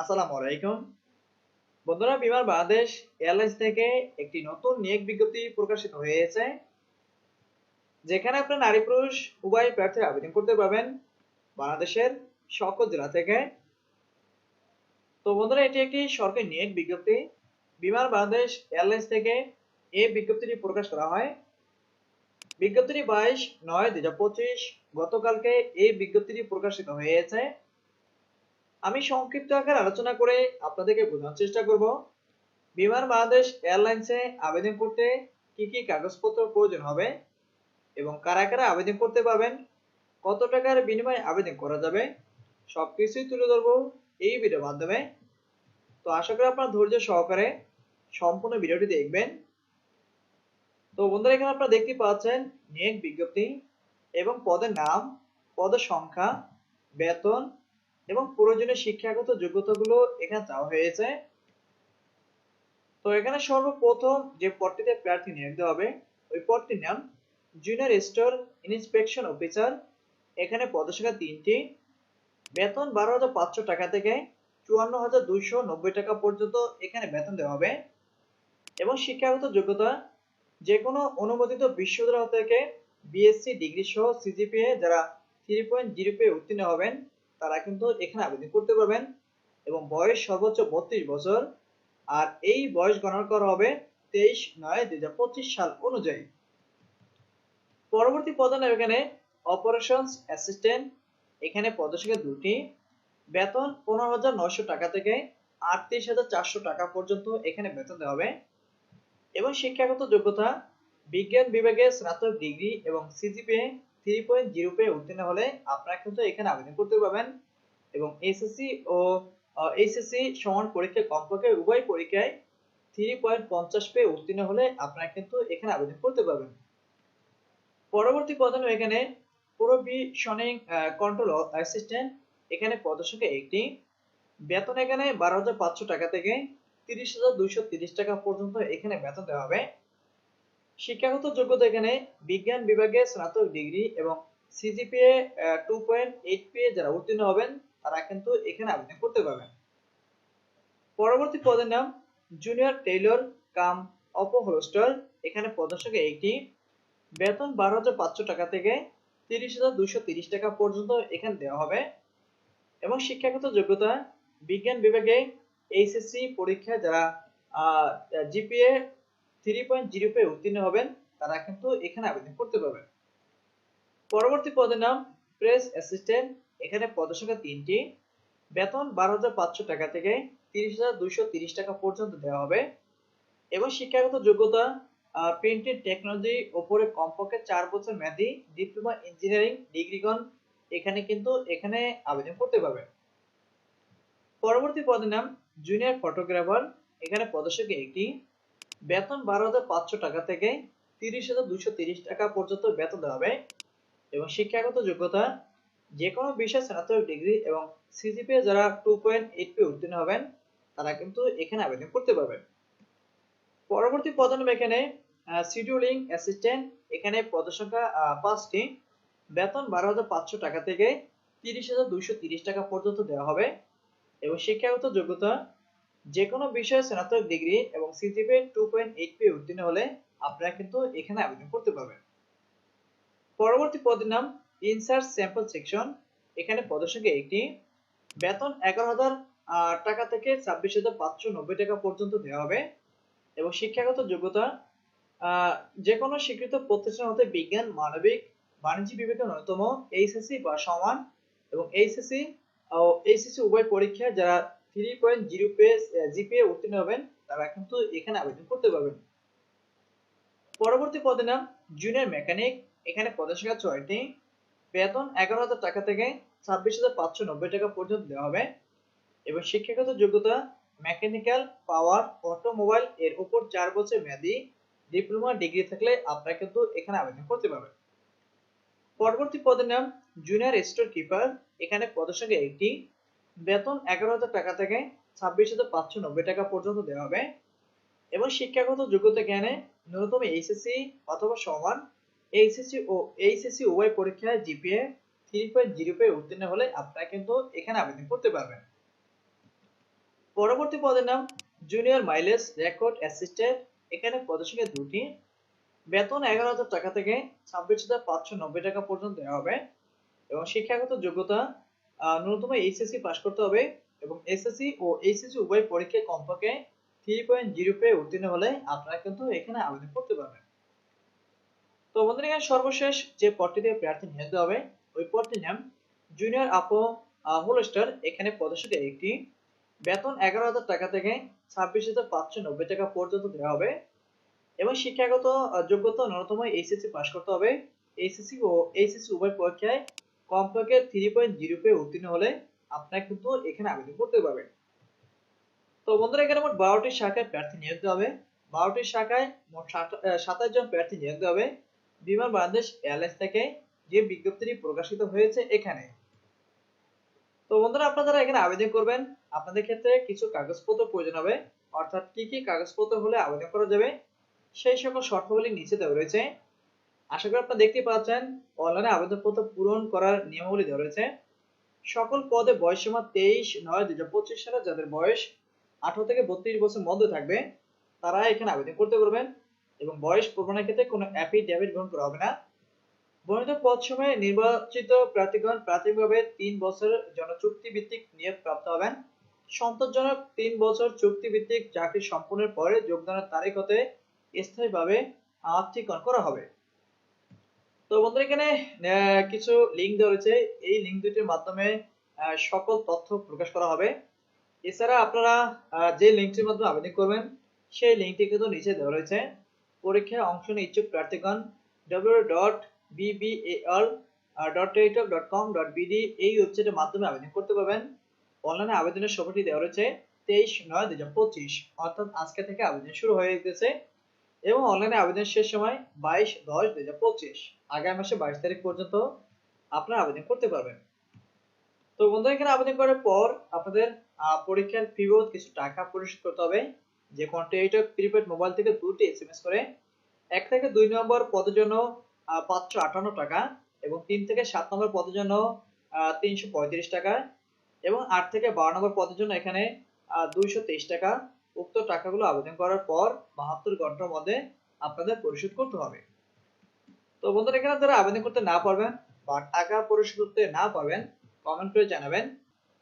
আসসালামু আলাইকুম। বন্ধুরা, বিমান বাংলাদেশ এয়ারলাইন্স থেকে একটি নতুন নিয়োগ বিজ্ঞপ্তি প্রকাশিত হয়েছে, যেখানে আপনার নারী পুরুষ, উভয় প্রার্থী আবেদন করতে পারবেন বাংলাদেশের সকল জেলা থেকে। তো বন্ধুরা, এটি একটি সরকারি নিয়োগ বিজ্ঞপ্তি। বিমান বাংলাদেশ এয়ারলাইন্স থেকে এই বিজ্ঞপ্তিটি প্রকাশ করা হয়। বিজ্ঞপ্তিটি বাইশ নয় দুই গতকালকে এই বিজ্ঞপ্তিটি প্রকাশিত হয়েছে। আমি সংক্ষিপ্ত আকার আলোচনা করে আপনাদেরকে বোঝানোর চেষ্টা করব। বিমান বাংলাদেশ এয়ারলাইন্সে আবেদন করতে কি কি কাগজপত্র প্রয়োজন হবে এবং কারা কারা আবেদন করতে পারবেন, কত টাকার বিনিময়ে আবেদন করা যাবে, সবকিছুই তুলে ধরবো এই ভিডিওর মাধ্যমে। তো আশা করি আপনার ধৈর্য সহকারে সম্পূর্ণ ভিডিওটি দেখবেন। তো বন্ধুরা, এখানে আপনারা দেখতে পাচ্ছেন নিয়োগ বিজ্ঞপ্তি এবং পদের নাম, পদের সংখ্যা, বেতন এবং প্রয়োজনীয় শিক্ষাগত যোগ্যতাগুলো এখানে চাওয়া হয়েছে। তো এখানে সর্বপ্রথম যে পদটিতে প্রার্থী নিয়োগ দেওয়া হবে, ওই পদটির নাম জুনিয়র স্টোর ইন্সপেকশন অফিসার এখানে পদসংখ্যা তিনটি। বেতন বারো হাজার পাঁচশো টাকা থেকে চুয়ান্ন হাজার দুইশো নব্বই টাকা পর্যন্ত এখানে বেতন দেওয়া হবে। এবং শিক্ষাগত যোগ্যতা যে কোনো অনুমোদিত বিশ্ববিদ্যালয় থেকে বিএসসি ডিগ্রি সহ সিজিপিএ যারা থ্রি পয়েন্ট জিরো পেয়ে উত্তীর্ণ হবেন তারা কিন্তু এখানে আবেদন করতে পারবেন এবং বয়স সর্বোচ্চ বত্রিশ বছর। আর এই বয়স গণনা করা হবে তেইশ নয় দুই পঁচিশ সাল অনুযায়ী। পরবর্তী পদ এখানে অপারেশনস অ্যাসিস্ট্যান্ট এখানে পদসংখ্যা দুটি। বেতন পনেরো হাজার নয়শো টাকা থেকে আটত্রিশ হাজার চারশো টাকা পর্যন্ত এখানে বেতন দেওয়া হবে। এবং শিক্ষাগত যোগ্যতা, বিজ্ঞান বিভাগে স্নাতক ডিগ্রি এবং সিজিপিএ থ্রি পয়েন্ট জিরো পেয়ে উত্তীর্ণ হলে আপনারা কিন্তু এখানে আবেদন করতে পারবেন। এবং এসএসসি ও এইচএসসি সমান পরীক্ষা কমপক্ষে উভয় পরীক্ষায় থ্রি পয়েন্ট পঞ্চাশ পেয়ে উত্তীর্ণ হলে আপনারা কিন্তু এখানে আবেদন করতে পারবেন। পরবর্তী পদন এখানে প্রভিশনিং কন্ট্রোল অ্যাসিস্ট্যান্ট এখানে পদসংখ্যা একটি। বেতন এখানে বারো হাজার পাঁচশো টাকা থেকে তিরিশ হাজার দুইশো তিরিশ টাকা পর্যন্ত এখানে বেতন দেওয়া হবে। শিক্ষাগত যোগ্যতা এখানে বিজ্ঞান বিভাগে স্নাতক ডিগ্রি এবং সিজিপিএ টু পয়েন্ট এইট পেয়ে যারা উত্তীর্ণ হবেন, তারা কিন্তু এখানে আবেদন করতে পারবেন। পরবর্তী পদের নাম জুনিয়র টেইলর কাম অপহোস্টার এখানে পদের সংখ্যা একটি। বেতন বারো হাজার পাঁচশো টাকা থেকে তিরিশ হাজার দুইশো তিরিশ টাকা পর্যন্ত এখানে দেওয়া হবে। এবং শিক্ষাগত যোগ্যতা বিজ্ঞান বিভাগে এইচএসসি পরীক্ষায় যারা জিপিএ থ্রি পয়েন্ট জিরো পেয়ে উত্তীর্ণ হবেন, তারা কিন্তু এখানে আবেদন করতে পারবেন পরবর্তী পদের নাম প্রেস অ্যাসিস্ট্যান্ট এখানে পদসংখ্যা তিনটি। বেতন বারো টাকা থেকে তিরিশ টাকা পর্যন্ত দেওয়া হবে। এবং শিক্ষাগত যোগ্যতা প্রিন্টেড টেকনোলজি ওপরে কমপক্ষে চার বছর মেয়াদী ডিপ্লোমা ইঞ্জিনিয়ারিং ডিগ্রিগণ এখানে কিন্তু এখানে আবেদন করতে পারবেন পরবর্তী পদের নাম জুনিয়র ফটোগ্রাফার এখানে পদসংখ্যা একটি। বেতন বারো হাজার পাঁচশো টাকা থেকে তিরিশ হাজার দুইশো তিরিশ টাকা পর্যন্ত বেতন দেওয়া হবে। এবং শিক্ষাগত যোগ্যতা, যে কোনো বিষয় স্নাতক ডিগ্রি এবং সিজিপিএ যারা টু পয়েন্ট এইট পে উত্তীর্ণ হবেন, তারা কিন্তু এখানে আবেদন করতে পারবেন। পরবর্তী পদনাম এখানে শিডিউলিং অ্যাসিস্ট্যান্ট এখানে পদসংখ্যা পাঁচটি। বেতন বারো হাজার পাঁচশো টাকা থেকে তিরিশ হাজার দুইশো তিরিশ টাকা পর্যন্ত দেওয়া হবে। এবং শিক্ষাগত যোগ্যতা যে কোনো বিষয়ে স্নাতক ডিগ্রি এবং সিজিপিএ টু পয়েন্ট এইট পে উত্তীর্ণ হলে আপনারা কিন্তু এখানে আবেদন করতে পারবেন। পরবর্তী পদের নাম ইনসার্ট স্যাম্পল সেকশন এখানে পদসংখ্যা একটি বেতন এগারো হাজার টাকা থেকে ছাব্বিশ হাজার পাঁচশো নব্বই টাকা পর্যন্ত দেওয়া হবে এবং শিক্ষাগত যোগ্যতা যে কোনো স্বীকৃত প্রতিষ্ঠান হতে বিজ্ঞান, মানবিক, বাণিজ্য বিভাগের ন্যূনতম এইচএসসি বা সমান এবং এইচএসসি ও এইচএসসি উভয় পরীক্ষায় যারা থ্রি পয়েন্ট জিপিএ উত্তীর্ণ হবেন, তারা কিন্তু এখানে আবেদন করতে পারবেন। পরবর্তী পদের নাম জুনিয়র মেকানিক এখানে পদের সংখ্যা ছয়টি। বেতন এগারো হাজার টাকা থেকে ছাব্বিশ হাজার পাঁচশো নব্বই টাকা পর্যন্ত দেওয়া হবে। এবং শিক্ষাগত যোগ্যতা মেকানিক্যাল পাওয়ার অটোমোবাইল এর উপর চার বছর মেয়াদি ডিপ্লোমা ডিগ্রি থাকলে আপনারা কিন্তু এখানে আবেদন করতে পারবেন। পরবর্তী পদের নাম জুনিয়র স্টোর কিপার এখানে পদের সংখ্যা একটি। বেতন এগারো হাজার টাকা থেকে ছাব্বিশ হাজার পাঁচশো নব্বই টাকা পর্যন্ত দেওয়া হবে। এবং শিক্ষাগত যোগ্যতা জ্ঞানে ন্যূনতম এইচএসসি অথবা সমান এইচএসসি ও এইচএসসি উভয় পরীক্ষায় জিপিএ থ্রি পয়েন্ট জিরো পেয়ে উত্তীর্ণ হলে আপনারা কিন্তু এখানে আবেদন করতে পারবেন। পরবর্তী পদের নাম জুনিয়র মাইলেজ রেকর্ড অ্যাসিস্ট্যান্ট এখানে পদের সংখ্যা দুটি। বেতন এগারো হাজার টাকা থেকে ছাব্বিশ হাজার পাঁচশো নব্বই টাকা পর্যন্ত দেওয়া হবে। এবং শিক্ষাগত যোগ্যতা ন্যূনতম এইচএসসি পাশ করতে হবে এবং এসএসসি ও এইচএসসি উভয় পরীক্ষায় কমপক্ষে থ্রি পয়েন্ট জিরো পেয়ে উত্তীর্ণ হলে আপনারা কিন্তু এখানে আবেদন করতে পারবেন। তো বন্ধুরা, এখানে সর্বশেষ যে পদটিতে প্রার্থী নিয়োগ দেওয়া হবে, ওই পদটির নাম জুনিয়র আপো হোলস্টার এখানে পদসংখ্যা একটি। বেতন এগারো হাজার টাকা থেকে ছাব্বিশ হাজার পাঁচশো নব্বই টাকা পর্যন্ত দেওয়া হবে এবং শিক্ষাগত যোগ্যতা ন্যূনতম এইচএসসি পাশ করতে হবে। এইচএসসি ও এইচএসসি উভয় পরীক্ষায় কমপক্ষে থ্রি পয়েন্ট জিরো পেয়ে উত্তীর্ণ হলে আপনারা কিন্তু এখানে আবেদন করতে পারবেন। তো বন্ধুরা, এখানে মোট বারোটি শাখায় প্রার্থী নিয়োগ দেওয়া হবে। বারোটি শাখায় মোট সাতাশ জন প্রার্থী নিয়োগ দেওয়া হবে। বিমান বাংলাদেশ এয়ারলাইন্স থেকে যে বিজ্ঞপ্তিটি প্রকাশিত হয়েছে এখানে। তো বন্ধুরা, আপনারা যারা এখানে আবেদন করবেন, আপনাদের ক্ষেত্রে কিছু কাগজপত্র প্রয়োজন হবে। অর্থাৎ কি কি কাগজপত্র হলে আবেদন করা যাবে, সেই সকল শর্তাবলী নিচে দেওয়া রয়েছে। আশা করি আপনারা দেখতে পাচ্ছেন, অনলাইনে আবেদনপত্র পূরণ করার নিয়মাবলী দেওয়া রয়েছে। সকল পদে বয়সসীমা তেইশ নয়, দুই হাজার পঁচিশ সালে যাদের বয়স আঠারো থেকে বত্রিশ বছর মধ্যে থাকবে তারা এখানে আবেদন করতে পারবেন এবং বয়স প্রমাণের ক্ষেত্রে কোনো অ্যাফিডেভিট গ্রহণ করা হবে না। বর্ণিত পদ সময়ে নির্বাচিত প্রার্থীগণ প্রাথমিকভাবে তিন বছরের জন্য চুক্তি ভিত্তিক নিয়োগ প্রাপ্ত হবেন। সন্তোষজনক তিন বছর চুক্তি ভিত্তিক চাকরি সম্পূর্ণের পরে যোগদানের তারিখ হতে স্থায়ীভাবে আত্মীকরণ করা হবে। তো বন্ধুরা এখানে কিছু লিঙ্ক দেওয়া রয়েছে। এই লিঙ্ক দুটির মাধ্যমে সকল তথ্য প্রকাশ করা হবে। এছাড়া আপনারা যে লিঙ্কটির মাধ্যমে আবেদন করবেন, সেই লিঙ্কটি কিন্তু নিচে দেওয়া রয়েছে। পরীক্ষায় অংশ নিয়ে ইচ্ছুক প্রার্থীগণ W dot BBL dot Teletalk dot com dot BD এই ওয়েবসাইটের মাধ্যমে আবেদন করতে পারবেন। অনলাইনে আবেদনের সময়টি দেওয়া রয়েছে তেইশ নয় দুই হাজার পঁচিশ। অর্থাৎ আজকে থেকে আবেদন শুরু হয়ে গেছে। এবং অনলাইনে আবেদন শেষ সময় বাইশ দশ দুই হাজার পঁচিশ। আগামী মাসে বাইশ তারিখ পর্যন্ত আপনারা আবেদন করতে পারবেন। তো বন্ধুরা, এখানে আবেদন করার পর আপনাদের পরীক্ষার ফি বাবদ কিছু টাকা পরিশোধ করতে হবে। যে টেলিটক প্রিপেড মোবাইল থেকে দুটি এসএমএস করে। এক থেকে দুই নম্বর পদের জন্য পাঁচশো আটান্ন টাকা এবং তিন থেকে সাত নম্বর পদের জন্য তিনশো পঁয়ত্রিশ টাকা এবং আট থেকে বারো নম্বর পদের জন্য এখানে দুইশো তেইশ টাকা। উক্ত টাকাগুলো আবেদন করার পর বাহাত্তর ঘণ্টার মধ্যে আপনাদের পরিশোধ করতে হবে। তো বন্ধুরা, এখানে যারা আবেদন করতে না পারবেন বা টাকা পরিশোধ করতে না পারবেন কমেন্ট করে জানাবেন।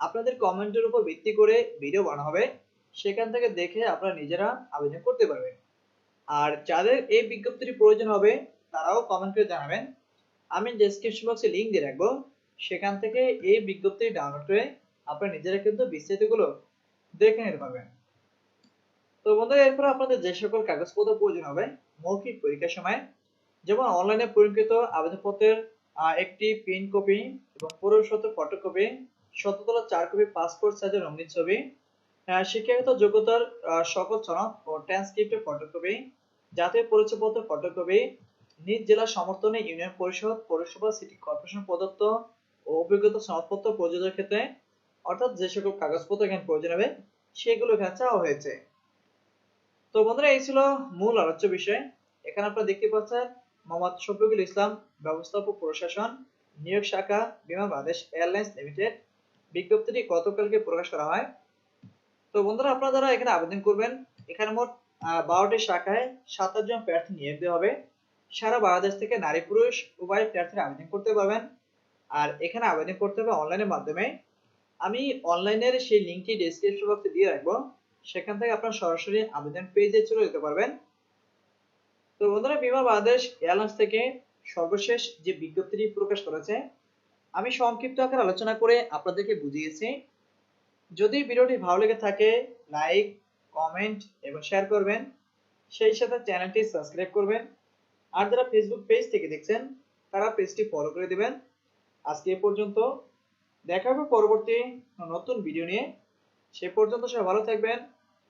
আপনাদের কমেন্টের উপর ভিত্তি করে ভিডিও বানানো হবে। সেখান থেকে দেখে আপনারা নিজেরা আবেদন করতে পারবেন। আর যাদের এই বিজ্ঞপ্তিটি প্রয়োজন হবে, তারাও কমেন্ট করে জানাবেন। আমি ডেসক্রিপশন বক্সে লিংক দিয়ে রাখব। সেখান থেকে এই বিজ্ঞপ্তি ডাউনলোড করে আপনারা নিজেরা কিন্তু বিস্তারিতগুলো দেখে নিতে পারবেন। তো বন্ধুরা, এরপর আপনাদের যে সকল কাগজপত্র প্রয়োজন হবে, মৌখিক পরীক্ষার সময়, যেমন অনলাইনে পরিকৃত আবেদনপত্রের একটি প্রিন্ট কপি এবং পুরোশত ফটোকপি শততলা চার কপি পাসপোর্ট সাইজের রঙিন ছবি শিক্ষাগত যোগ্যতার সকল সনদ ও ট্রান্সক্রিপ্টের ফটোকপি জাতীয় পরিচয়পত্র ফটোকপি নিজ জেলা সমর্থনে ইউনিয়ন পরিষদ, পৌরসভা সিটি কর্পোরেশন প্রদত্ত ও অভিজ্ঞতা সনদপত্র প্রযোজনের ক্ষেত্রে, অর্থাৎ যে সকল কাগজপত্র এখানে প্রয়োজন হবে, সেগুলো এখানে চাওয়া হয়েছে। তো বন্ধুরা, এই ছিল মূল আলোচ্য বিষয়। এখানে আপনারা দেখতে পাচ্ছেন মোহাম্মদ শফিকুল ইসলাম, ব্যবস্থাপক প্রশাসন নিয়োগ শাখা, বিমান বাংলাদেশ এয়ারলাইন্স লিমিটেড। বিজ্ঞপ্তিটি গতকালকে প্রকাশ করা হয়। তো বন্ধুরা, আপনারা যারা এখানে আবেদন করবেন, এখানে মোট বারোটি শাখায় সাতাশ জন প্রার্থী নিয়োগ দেওয়া হবে। সারা বাংলাদেশ থেকে নারী পুরুষ, উভয় প্রার্থীরা আবেদন করতে পারবেন। আর এখানে আবেদন করতে হবে অনলাইনের মাধ্যমে। আমি অনলাইনের সেই লিঙ্কটি ডেসক্রিপশন বক্সে দিয়ে রাখব। সেখান থেকে আপনারা সরাসরি আবেদন পেজে চলে যেতে পারবেন। তো বন্ধুরা বিমান বাংলাদেশ এয়ারলাইন্স থেকে সর্বশেষ যে বিজ্ঞপ্তিটি প্রকাশ করেছে, আমি সংক্ষিপ্ত আকারে আলোচনা করে আপনাদেরকে বুঝিয়েছি। যদি ভিডিওটি ভালো লেগে থাকে, লাইক, কমেন্ট এবং শেয়ার করবেন। সেই সাথে চ্যানেলটি সাবস্ক্রাইব করবেন। আর যারা ফেসবুক পেজ থেকে দেখছেন, তারা পেজটি ফলো করে দেবেন। আজকে এ পর্যন্ত। দেখা হবে পরবর্তী নতুন ভিডিও নিয়ে। সে পর্যন্ত সবাই ভালো থাকবেন।